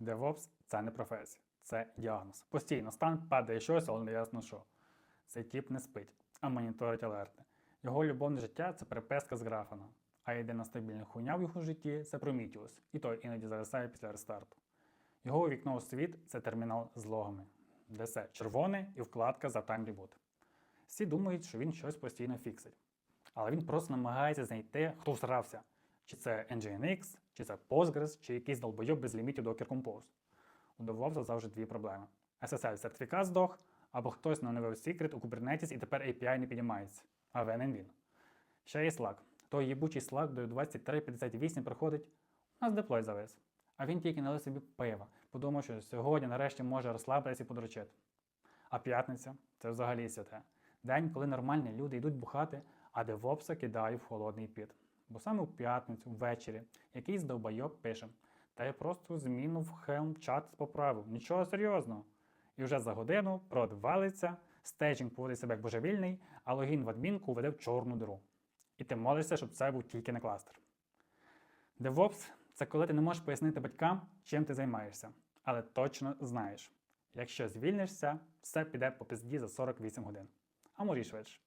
DevOps – це не професія, це діагноз. Постійно стан падає щось, але не ясно що. Цей тіп не спить, а моніторить алерти. Його любовне життя це переписка з графана. А єдина стабільна хуйня в його житті це Prometheus, і той іноді зависає після рестарту. Його вікно у світ це термінал з логами, де все червоне і вкладка за Reboot. Всі думають, що він щось постійно фіксить. Але він просто намагається знайти, хто всрався. Чи це Nginx, чи це Postgres, чи якийсь долбойоб без лімітів Docker Compose. У DevOps завжди дві проблеми. SSL сертифікат здох, або хтось нановив секрет у Kubernetes і тепер API не піднімається. А винен він. Ще є Slack. Той їбучий Slack до 2358 приходить, у нас деплой завис. А він тільки налив собі пива, подумав, що сьогодні нарешті може розслабитися і подрочити. А п'ятниця це взагалі святе. День, коли нормальні люди йдуть бухати, а девопса кидаю в холодний піт. Бо саме в п'ятницю, ввечері, якийсь довбойоб пише. Та я просто зміну в Helm чат поправив. Нічого серйозного. І вже за годину прод валиться, стейджинг поводить себе як божевільний, а логін в адмінку веде в чорну диру. І ти молишся, щоб це був тільки не кластер. DevOps – це коли ти не можеш пояснити батькам, чим ти займаєшся, але точно знаєш. Якщо звільнишся, все піде по пизді за 48 годин, а може й швидше.